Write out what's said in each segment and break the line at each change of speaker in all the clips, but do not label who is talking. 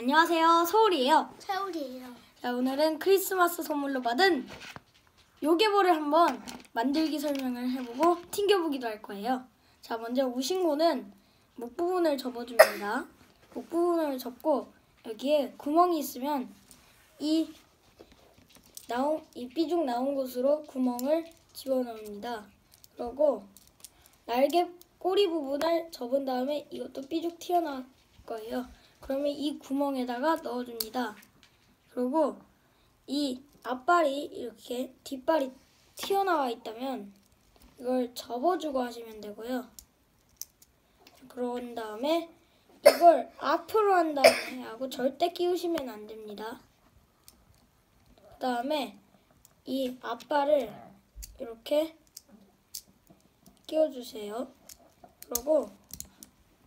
안녕하세요. 서울이에요.
세월이에요.
자, 오늘은 크리스마스 선물로 받은 요괴볼을 한번 만들기 설명을 해보고 튕겨보기도 할 거예요. 자, 먼저 우신고는 목 부분을 접어줍니다. 목 부분을 접고 여기에 구멍이 있으면 이 나온 이 삐죽 나온 곳으로 구멍을 집어넣습니다. 그리고 날개 꼬리 부분을 접은 다음에 이것도 삐죽 튀어나올 거예요. 그러면 이 구멍에다가 넣어줍니다. 그리고 이 앞발이 이렇게 뒷발이 튀어나와 있다면 이걸 접어주고 하시면 되고요. 그런 다음에 이걸 앞으로 한 다음에 하고 절대 끼우시면 안 됩니다. 그 다음에 이 앞발을 이렇게 끼워주세요. 그리고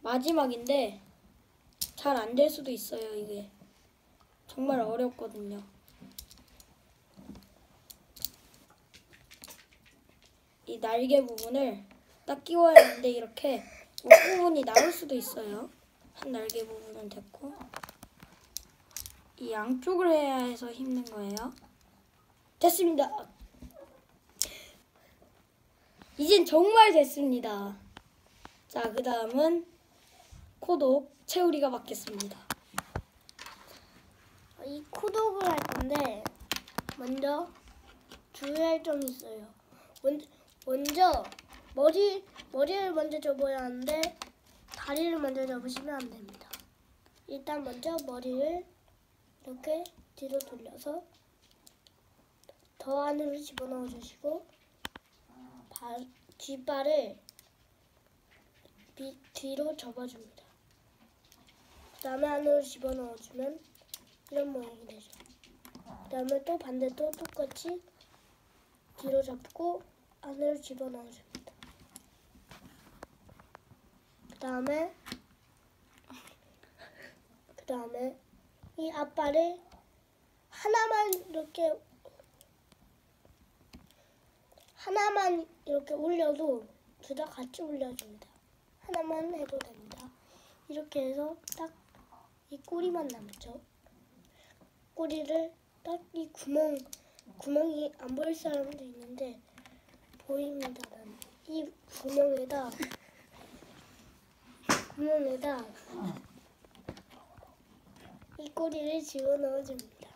마지막인데 잘 안 될 수도 있어요, 이게. 정말 어렵거든요. 이 날개 부분을 딱 끼워야 하는데 이렇게 목 부분이 나올 수도 있어요. 한 날개 부분은 됐고 이 양쪽을 해야 해서 힘든 거예요. 됐습니다. 이젠 정말 됐습니다. 자, 그 다음은 코독 채우리가 받겠습니다.
이 코독을 할 건데 먼저 주의할 점이 있어요. 먼저, 먼저 머리 머리를 먼저 접어야 하는데 다리를 먼저 접으시면 안 됩니다. 일단 먼저 머리를 이렇게 뒤로 돌려서 더 안으로 집어넣어 주시고 발, 뒷발을 밑, 뒤로 접어줍니다. 그 다음에 안으로 집어넣어 주면 이런 모양이 되죠. 그 다음에 또 반대도 똑같이 뒤로 잡고 안으로 집어넣어 줍니다. 그 다음에 그 다음에 이 앞발을 하나만 이렇게 하나만 이렇게 올려도 둘 다 같이 올려줍니다. 하나만 해도 됩니다. 이렇게 해서 딱 이 꼬리만 남죠. 꼬리를 딱 이 구멍 구멍이 안 보일 사람도 있는데 보입니다. 나는. 이 구멍에다 구멍에다 이 꼬리를 집어 넣어 줍니다.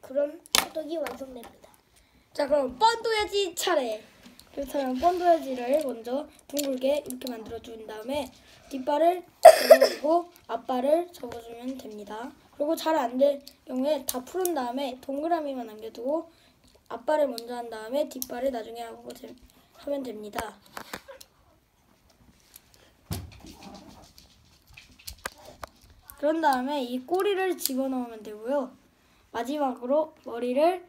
그럼 호떡이 완성됩니다.
자 그럼 뻔도야지 차례 그렇다면 뻔도야지를 먼저 둥글게 이렇게 만들어 준 다음에 뒷발을 접어주고 앞발을 접어주면 됩니다. 그리고 잘 안 될 경우에 다 풀은 다음에 동그라미만 남겨두고 앞발을 먼저 한 다음에 뒷발을 나중에 하고 되- 하면 됩니다. 그런 다음에 이 꼬리를 집어넣으면 되고요. 마지막으로 머리를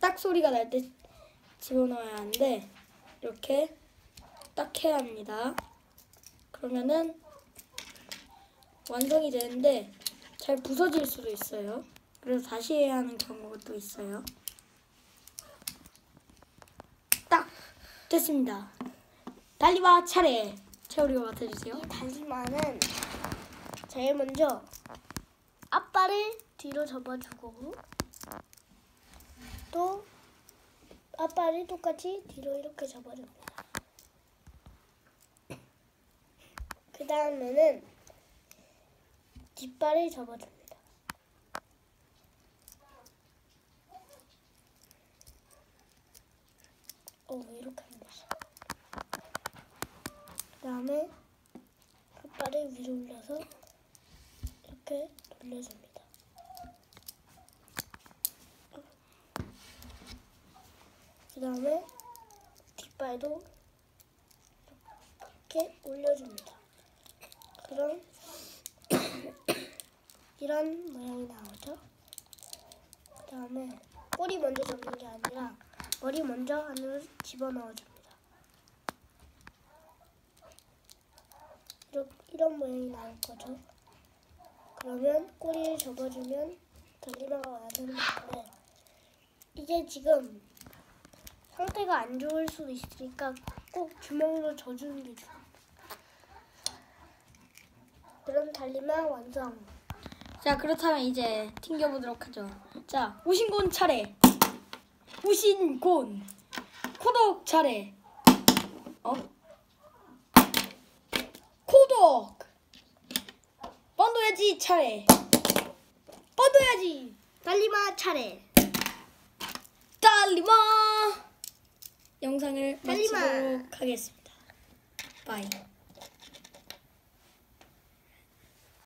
딱 소리가 날때 집어넣어야 하는데 이렇게 딱 해야 합니다. 그러면은 완성이 되는데 잘 부서질 수도 있어요. 그래서 다시 해야 하는 경우가 또 있어요. 딱 됐습니다. 달리와 차례 채우리가 맡아주세요.
이 달리마는 제일 먼저 앞발을 뒤로 접어주고 또 앞발을 똑같이 뒤로 이렇게 접어줍니다. 그 다음에는 뒷발을 접어줍니다. 어, 왜 이렇게 하는 거지? 그 다음에 앞발을 위로 올려서 이렇게 돌려줍니다. 그 다음에 뒷발도 이렇게 올려줍니다. 그럼 이런 모양이 나오죠. 그 다음에 꼬리 먼저 접는 게 아니라 머리 먼저 안으로 집어넣어줍니다. 이런 모양이 나올 거죠. 그러면 꼬리를 접어주면 달리마가 완성되는데 이게 지금 상태가 안 좋을 수도 있으니까 꼭 주먹으로 져주는 게 좋아요. 그럼 달리마 완성.
자 그렇다면 이제 튕겨보도록 하죠. 자 우신곤 차례. 우신곤. 코독 차례. 어? 코독. 뻔둬야지 차례. 뻔둬야지.
달리마 차례.
달리마. 영상을. 마치도록 하겠습니다. 바이.